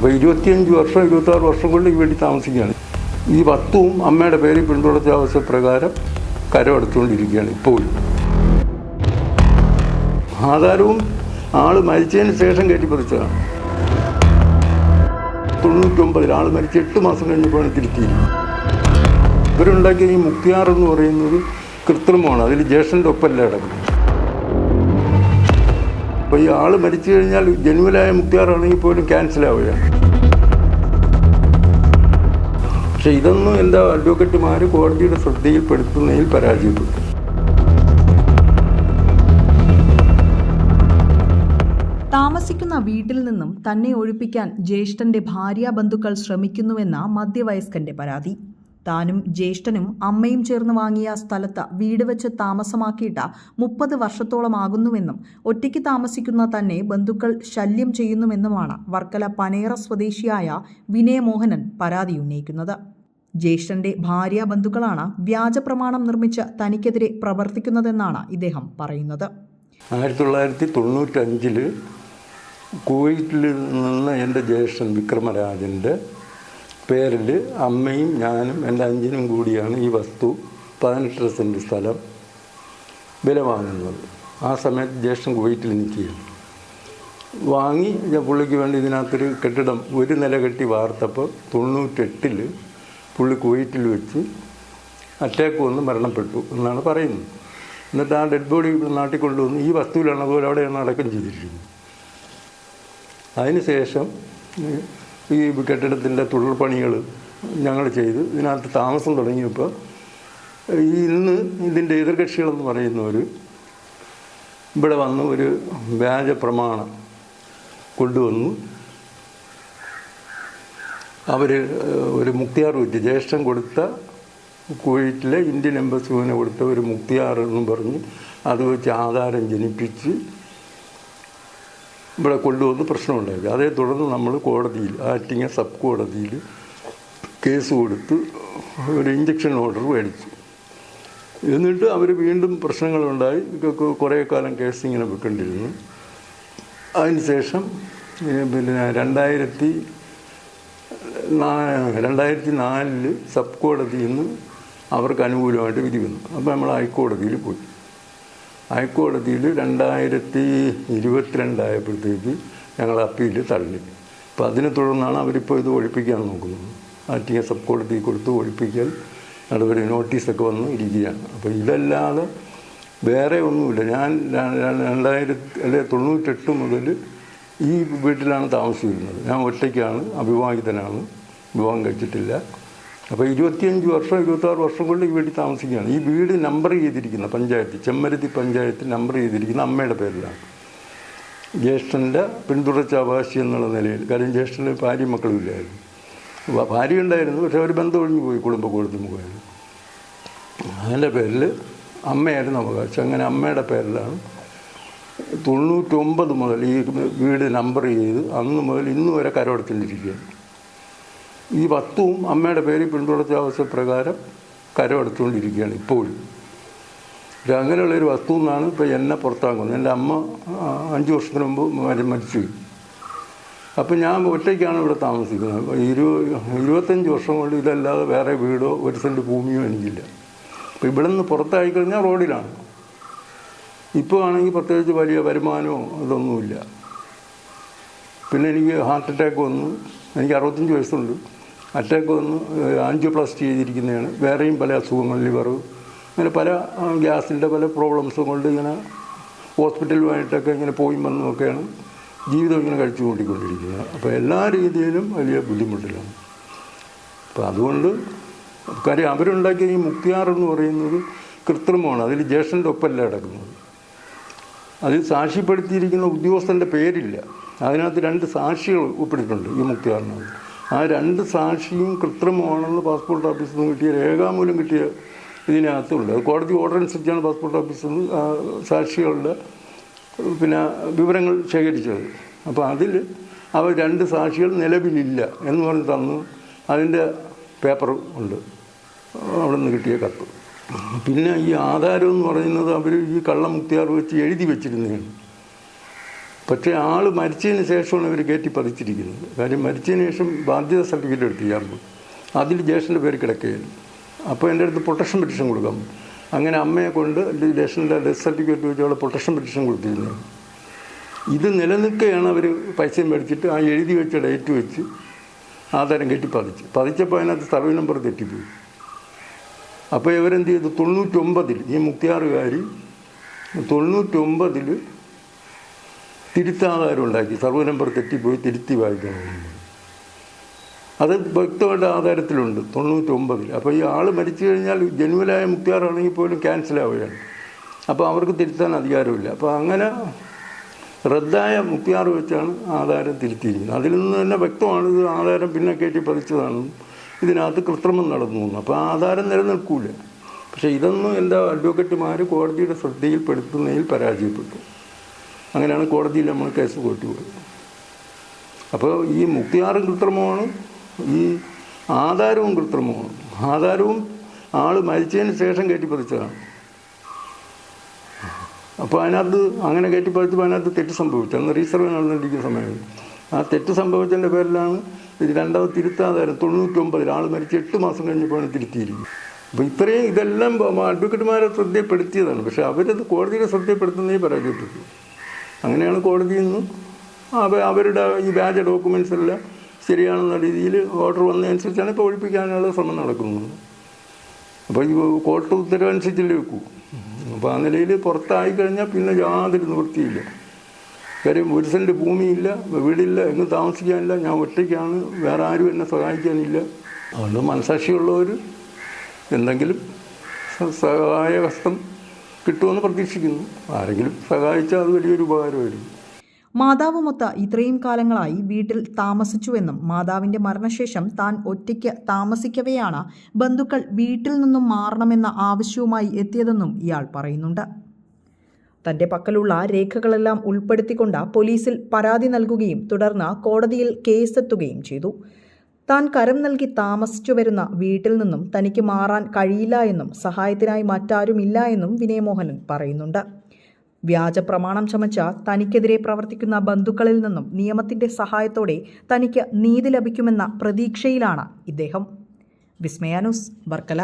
അപ്പോൾ ഇരുപത്തിയഞ്ച് വർഷം ഇരുപത്താറ് വർഷം കൊണ്ട് വേണ്ടി താമസിക്കുകയാണ്. ഈ വസ്തുവും അമ്മയുടെ പേരിൽ പിന്തുടർച്ച ആവശ്യപ്രകാരം കരമെടുത്തുകൊണ്ടിരിക്കുകയാണ് ഇപ്പോഴും. ആധാരവും ആൾ മരിച്ചതിന് ശേഷം കയറ്റിപ്പറിച്ചതാണ് തൊണ്ണൂറ്റൊമ്പതിൽ ആൾ മരിച്ച് എട്ട് മാസം കഴിഞ്ഞപ്പോഴാണ് തിരുത്തിയിരിക്കുന്നത് ഇവരുണ്ടാക്കിയ ഈ മുക്തിയാർ എന്ന് പറയുന്നത് കൃത്രിമമാണ്. അതിൽ ജ്യേഷ്ഠന്റെ ഒപ്പമല്ല കിടക്കുന്നത്. അപ്പോൾ ഈ ആൾ മരിച്ചു കഴിഞ്ഞാൽ ജനുവലായ മുക്തിയാറാണെങ്കിൽ പോലും ക്യാൻസൽ ആവുകയാണ്. പക്ഷെ ഇതൊന്നും എന്താ അഡ്വക്കേറ്റുമാർ കോടതിയുടെ ശ്രദ്ധയിൽപ്പെടുത്തുന്നതിൽ പരാജയപ്പെട്ടു. താമസിക്കുന്ന വീട്ടിൽ നിന്നും തന്നെ ഒഴിപ്പിക്കാൻ ജ്യേഷ്ഠന്റെ ഭാര്യ ബന്ധുക്കൾ ശ്രമിക്കുന്നുവെന്ന മധ്യവയസ്കന്റെ പരാതി. താനും ജ്യേഷ്ഠനും അമ്മയും ചേർന്ന് വാങ്ങിയ സ്ഥലത്ത് വീട് വെച്ച് താമസമാക്കിയിട്ട് മുപ്പത് വർഷത്തോളമാകുന്നുവെന്നും ഒറ്റയ്ക്ക് താമസിക്കുന്ന തന്നെ ബന്ധുക്കൾ ശല്യം ചെയ്യുന്നുവെന്നുമാണ് വർക്കല പനേറ സ്വദേശിയായ വിനയമോഹനൻ പരാതി ഉന്നയിക്കുന്നത്. ജ്യേഷ്ഠന്റെ ഭാര്യ ബന്ധുക്കളാണ് വ്യാജ പ്രമാണം നിർമ്മിച്ച് തനിക്കെതിരെ പ്രവർത്തിക്കുന്നതെന്നാണ് ഇദ്ദേഹം പറയുന്നത്. ആയിരത്തി തൊള്ളായിരത്തി തൊണ്ണൂറ്റഞ്ചിൽ കുവൈറ്റിൽ നിന്ന് എന്റെ ജ്യേഷ്ഠൻ വിക്രമരാജന്റെ പേരിൽ അമ്മയും ഞാനും എന്റെ അഞ്ചിനും കൂടിയാണ് ഈ വസ്തു പതിനെട്ടര സെന്റ് സ്ഥലം വില വാങ്ങുന്നത് ആ സമയത്ത് ജ്യേഷ്ഠൻ കുവൈറ്റിൽ നിൽക്കുകയാണ്. വാങ്ങി പുള്ളിക്ക് വേണ്ടി ഇതിനകത്തൊരു കെട്ടിടം ഒരു നില കെട്ടി വാർത്തപ്പോൾ തൊണ്ണൂറ്റെട്ടിൽ പുള്ളി കുവൈറ്റിൽ വെച്ച് അറ്റാക്ക് വന്ന് മരണപ്പെട്ടു എന്നാണ് പറയുന്നത്. എന്നിട്ട് ആ ഡെഡ് ബോഡി നാട്ടിൽ കൊണ്ടുവന്ന് ഈ വസ്തുവിലാണ് അതുപോലെ അവിടെയാണ് അടക്കം ചെയ്തിരിക്കുന്നത്. അതിനുശേഷം ഈ- കെട്ടിടത്തിന്റെ തുടർപണികൾ ഞങ്ങൾ ചെയ്ത് ഇതിനകത്ത് താമസം തുടങ്ങിയപ്പോൾ ഇന്ന് ഇതിന്റെ എതിർകക്ഷികളെന്ന് പറയുന്നവർ ഇവിടെ വന്ന് ഒരു വ്യാജ പ്രമാണം കൊണ്ടുവന്നു. അവർ ഒരു മുക്തിയാർ വെച്ച് ജ്യേഷ്ഠൻ കൊടുത്ത കുവൈറ്റിലെ ഇന്ത്യൻ എംബസിന് കൊടുത്ത ഒരു മുക്തിയാർ എന്നും പറഞ്ഞ് അത് വെച്ച് ആധാരം ജനിപ്പിച്ച് ഇവിടെ കൊണ്ടുവന്ന് പ്രശ്നമുണ്ടായി അതേ തുടർന്ന് നമ്മൾ കോടതിയിൽ ആറ്റിങ്ങ സബ് കോടതിയിൽ കേസ് കൊടുത്ത് ഒരു ഇഞ്ചക്ഷൻ ഓർഡർ മേടിച്ചു. എന്നിട്ട് അവർ വീണ്ടും പ്രശ്നങ്ങളുണ്ടായി. കുറേ കാലം കേസ് ഇങ്ങനെ വെക്കേണ്ടിരുന്നു അതിനുശേഷം പിന്നെ രണ്ടായിരത്തി രണ്ടായിരത്തി നാലിൽ സബ് കോടതിയിൽ നിന്ന് അവർക്ക് അനുകൂലമായിട്ട് വിധി വന്നു. അപ്പോൾ നമ്മൾ ഹൈക്കോടതിയിൽ പോയി. ഹൈക്കോടതിയിൽ രണ്ടായിരത്തി ഇരുപത്തിരണ്ടായപ്പോഴത്തേക്ക് ഞങ്ങൾ അപ്പീൽ തള്ളി. അപ്പോൾ അതിനെ തുടർന്നാണ് അവരിപ്പോൾ ഇത് ഒഴിപ്പിക്കാൻ നോക്കുന്നത്. ആറ്റിങ്ങ സബ് കോടതി കൊടുത്ത് ഒഴിപ്പിക്കൽ നടപടി നോട്ടീസൊക്കെ വന്ന് ഇരിക്കുകയാണ്. അപ്പോൾ ഇതല്ലാതെ വേറെ ഒന്നുമില്ല. ഞാൻ രണ്ടായിരത്തി അല്ലെ തൊണ്ണൂറ്റെട്ട് മുതൽ ഈ വീട്ടിലാണ് താമസിക്കുന്നത് ഞാൻ ഒറ്റയ്ക്കാണ് അവിവാഹിതനാണ് വിവാഹം കഴിച്ചിട്ടില്ല. അപ്പോൾ ഇരുപത്തിയഞ്ച് വർഷം ഇരുപത്താറ് വർഷം കൊണ്ട് ഈ വീട്ടിൽ താമസിക്കുകയാണ്. ഈ വീട് നമ്പർ ചെയ്തിരിക്കുന്ന പഞ്ചായത്ത്. ചെമ്മരുതി പഞ്ചായത്ത് നമ്പർ ചെയ്തിരിക്കുന്ന അമ്മയുടെ പേരിലാണ്. ജ്യേഷ്ഠന്റെ പിന്തുടർച്ച അവകാശി എന്നുള്ള നിലയിൽ. കാര്യം ജ്യേഷ്ഠന് ഭാര്യ മക്കളും ഇല്ലായിരുന്നു. ഭാര്യ ഉണ്ടായിരുന്നു പക്ഷെ അവർ ബന്ധം ഒഴിഞ്ഞു പോയി കുടുംബ നിന്ന് പോയായിരുന്നു അതിന്റെ പേരിൽ അമ്മയായിരുന്നു അവകാശം. അങ്ങനെ അമ്മയുടെ പേരിലാണ് തൊണ്ണൂറ്റൊമ്പത് മുതൽ ഈ വീട് നമ്പർ ചെയ്ത് അന്ന് മുതൽ ഇന്ന് വരെ കരമെടുത്തുകൊണ്ടിരിക്കുകയാണ് ഈ വസ്തുവും അമ്മയുടെ പേരിൽ പിന്തുടർച്ച ആവശ്യപ്രകാരം കരമെടുത്തുകൊണ്ടിരിക്കുകയാണ് ഇപ്പോഴും. ഒരു അങ്ങനെയുള്ളൊരു വസ്തു എന്നാണ് ഇപ്പോൾ എന്നെ പുറത്താക്കുന്നത്. എന്റെ അമ്മ അഞ്ച് വർഷത്തിന് മുമ്പ് മരിച്ചു. അപ്പം ഞാൻ ഒറ്റയ്ക്കാണ് ഇവിടെ താമസിക്കുന്നത്. ഇരു ഇരുപത്തഞ്ച് വർഷം കൊണ്ട് ഇതല്ലാതെ വേറെ വീടോ ഒരു സെന്റ് ഭൂമിയോ എനിക്കില്ല. അപ്പോൾ ഇവിടെ നിന്ന് പുറത്തായി കഴിഞ്ഞാൽ റോഡിലാണ്. ഇപ്പോൾ ആണെങ്കിൽ പ്രത്യേകിച്ച് വലിയ വരുമാനമോ അതൊന്നുമില്ല പിന്നെ എനിക്ക് ഹാർട്ട് അറ്റാക്ക് വന്നു. എനിക്ക് അറുപത്തഞ്ച് വയസ്സുണ്ട്. അറ്റാക്ക് വന്ന് ആൻജിയോപ്ലാസ്റ്റി ചെയ്തിരിക്കുന്നതാണ്. വേറെയും പല അസുഖങ്ങൾ ലിവർ അങ്ങനെ പല ഗ്യാസിന്റെ പല പ്രോബ്ലംസും കൊണ്ട് ഇങ്ങനെ ഹോസ്പിറ്റലുമായിട്ടൊക്കെ ഇങ്ങനെ പോയി വന്നുമൊക്കെയാണ് ജീവിതം ഇങ്ങനെ കഴിച്ചു കൂട്ടിക്കൊണ്ടിരിക്കുന്നത് അപ്പോൾ എല്ലാ രീതിയിലും വലിയ ബുദ്ധിമുട്ടിലാണ്. അപ്പോൾ അതുകൊണ്ട് കാര്യം അവരുണ്ടാക്കിയ ഈ മുക്തിയാർ പറയുന്നത് കൃത്രിമമാണ്. അതിൽ ജ്യേഷ്ഠന്റെ ഒപ്പല്ല കിടക്കുന്നത്. അതിൽ സാക്ഷ്യപ്പെടുത്തിയിരിക്കുന്ന ഉദ്യോഗസ്ഥന്റെ പേരില്ല. അതിനകത്ത് രണ്ട് സാക്ഷികൾ ഒപ്പിട്ടിട്ടുണ്ട് ഈ മുക്തിയാറിനകത്ത്. ആ രണ്ട് സാക്ഷിയും കൃത്രിമമാണെന്ന് പാസ്പോർട്ട് ഓഫീസിൽ നിന്ന് കിട്ടിയ രേഖാമൂലം കിട്ടിയ ഇതിനകത്തുണ്ട്. അത് കോടതി ഓർഡർ അനുസരിച്ചാണ് പാസ്പോർട്ട് ഓഫീസിൽ നിന്ന് സാക്ഷികളുടെ പിന്നെ വിവരങ്ങൾ ശേഖരിച്ചത്. അപ്പോൾ അതിൽ അവർ രണ്ട് സാക്ഷികൾ നിലവിലില്ല എന്ന് പറഞ്ഞ് തന്നു. അതിന്റെ പേപ്പർ ഉണ്ട്. അവിടെ നിന്ന് കിട്ടിയ കത്ത്. പിന്നെ ഈ ആധാരം എന്ന് പറയുന്നത് അവർ ഈ കള്ളമുക്തിയാർ വെച്ച് എഴുതി വെച്ചിരുന്നതാണ്. പക്ഷേ ആൾ മരിച്ചതിന് ശേഷമാണ് ഇവർ കയറ്റി പതിച്ചിരിക്കുന്നത്. കാര്യം മരിച്ചതിന് ശേഷം ബാധ്യത സർട്ടിഫിക്കറ്റ് എടുത്ത് ചെയ്യാൻ പോകും അതിൽ ജേഷന്റെ പേര് കിടക്കുകയായിരുന്നു. അപ്പോൾ എന്റെ അടുത്ത് പ്രൊട്ടക്ഷൻ പെറ്റീഷൻ കൊടുക്കാൻ പോകും അങ്ങനെ അമ്മയെ കൊണ്ട് ജേഷന്റെ ഡെത്ത് സർട്ടിഫിക്കറ്റ് വെച്ചുള്ള പ്രൊട്ടക്ഷൻ പെറ്റീഷൻ കൊടുത്തിരുന്നത് ഇത് നിലനിൽക്കുകയാണ് അവർ പൈസയും മേടിച്ചിട്ട് ആ എഴുതി വെച്ച ഡേറ്റ് വെച്ച് ആധാരം കെട്ടി പതിച്ച്. പതിച്ചപ്പോൾ അതിനകത്ത് സർവേ നമ്പർ തെറ്റിപ്പോയി. അപ്പോൾ ഇവരെന്ത് ചെയ്തു? തൊണ്ണൂറ്റൊമ്പതിൽ ഈ മുക്തിയാറുകാരി തൊണ്ണൂറ്റൊമ്പതിൽ തിരുത്താധാരം ഉണ്ടാക്കി സർവേ നമ്പർ തെറ്റിപ്പോയി തിരുത്തി വായിക്കണം അത് വ്യക്തമായിട്ട് ആധാരത്തിലുണ്ട് തൊണ്ണൂറ്റൊമ്പതിൽ അപ്പോൾ ഈ ആൾ മരിച്ചു കഴിഞ്ഞാൽ ജനുവലായ മുക്തിയാറാണെങ്കിൽ പോലും ക്യാൻസൽ ആവുകയാണ് അപ്പോൾ അവർക്ക് തിരുത്താൻ അധികാരമില്ല. അപ്പോൾ അങ്ങനെ റദ്ദായ മുക്തിയാർ വെച്ചാണ് ആധാരം തിരുത്തിയിരിക്കുന്നത്. അതിൽ നിന്ന് തന്നെ വ്യക്തമാണ് ഇത് ആധാരം പിന്നെ കയറ്റി പതിച്ചതാണെന്നും ഇതിനകത്ത് കൃത്രിമം നടന്നു അപ്പോൾ ആധാരം നിലനിൽക്കൂല. പക്ഷേ ഇതൊന്നും എന്താ അഡ്വക്കേറ്റുമാർ കോടതിയുടെ ശ്രദ്ധയിൽപ്പെടുത്തുന്നതിൽ പരാജയപ്പെട്ടു. അങ്ങനെയാണ് കോടതിയിൽ നമ്മൾ കേസ് കൊണ്ടുപോയത് അപ്പോൾ ഈ മുക്തിയാറും കൃത്രിമമാണ് ഈ ആധാരവും കൃത്രിമമാണ്. ആധാരവും ആൾ മരിച്ചതിന് ശേഷം കയറ്റിപ്പതിച്ചതാണ് അപ്പോൾ അതിനകത്ത് അങ്ങനെ കയറ്റിപ്പതിച്ചപ്പോൾ അതിനകത്ത് തെറ്റ് സംഭവിച്ചു. അന്ന് റീസർവ് നടന്നിരിക്കുന്ന സമയത്ത് ആ തെറ്റ് സംഭവിച്ചതിന്റെ പേരിലാണ് ഇത് രണ്ടാമത് തിരുത്താധാരം തൊണ്ണൂറ്റൊമ്പതിൽ ആൾ മരിച്ച് എട്ട് മാസം കഴിഞ്ഞപ്പോഴാണ് തിരുത്തിയിരിക്കുന്നത്. അപ്പോൾ ഇത്രയും ഇതെല്ലാം അഡ്വക്കേറ്റുമാരെ ശ്രദ്ധയപ്പെടുത്തിയതാണ് പക്ഷേ അവരത് കോടതിയുടെ ശ്രദ്ധയപ്പെടുത്തുന്നേ പരാജയപ്പെട്ടു. അങ്ങനെയാണ് കോടതിയിൽ നിന്ന് അവ അവരുടെ ഈ വ്യാജ ഡോക്യുമെൻസ് എല്ലാം ശരിയാണെന്ന രീതിയിൽ ഓർഡർ വന്നതനുസരിച്ചാണ് ഇപ്പോൾ ഒഴിപ്പിക്കാനുള്ള ശ്രമം നടക്കുന്നത്. അപ്പോൾ ഈ കോർട്ട് ഉത്തരവനുസരിച്ചല്ലേ വെക്കൂ. അപ്പോൾ ആ നിലയിൽ പുറത്തായി കഴിഞ്ഞാൽ പിന്നെ യാതൊരു നിവൃത്തിയില്ല. കാര്യം ഒരു സെന്റ് ഭൂമിയില്ല വീടില്ല എങ്ങും താമസിക്കാനില്ല ഞാൻ ഒറ്റയ്ക്കാണ് വേറെ ആരും എന്നെ സഹായിക്കാനില്ല. അതുകൊണ്ട് മനസാക്ഷിയുള്ളവർ എന്തെങ്കിലും സഹായ സഹായഹസ്തം കിട്ടുമെന്ന് പ്രതീക്ഷിക്കുന്നു. ആരെങ്കിലും സഹായിച്ചാൽ അത് വലിയൊരു ഉപകാരമായിരിക്കും. മാതാവുമൊത്ത് ഇത്രയും കാലങ്ങളായി വീട്ടിൽ താമസിച്ചുവെന്നും മാതാവിന്റെ മരണശേഷം താൻ ഒറ്റയ്ക്ക് താമസിക്കവെയാണ് ബന്ധുക്കൾ വീട്ടിൽ നിന്നും മാറണമെന്ന ആവശ്യവുമായി എത്തിയതെന്നും ഇയാൾ പറയുന്നുണ്ട്. തന്റെ പക്കലുള്ള രേഖകളെല്ലാം ഉൾപ്പെടുത്തിക്കൊണ്ട് പോലീസിൽ പരാതി നൽകുകയും തുടർന്ന് കോടതിയിൽ കേസെത്തുകയും ചെയ്തു. താൻ കരം നൽകി താമസിച്ചു വരുന്ന വീട്ടിൽ നിന്നും തനിക്ക് മാറാൻ കഴിയില്ല എന്നും സഹായത്തിനായി മറ്റാരുമില്ല എന്നും വിനയമോഹനൻ പറയുന്നുണ്ട്. വ്യാജ പ്രമാണം ചമച്ച തനിക്കെതിരെ പ്രവർത്തിക്കുന്ന ബന്ധുക്കളിൽ നിന്നും നിയമത്തിന്റെ സഹായത്തോടെ തനിക്ക് നീതി ലഭിക്കുമെന്ന പ്രതീക്ഷയിലാണ് ഇദ്ദേഹം. വിസ്മയാനുസ് വർക്കല.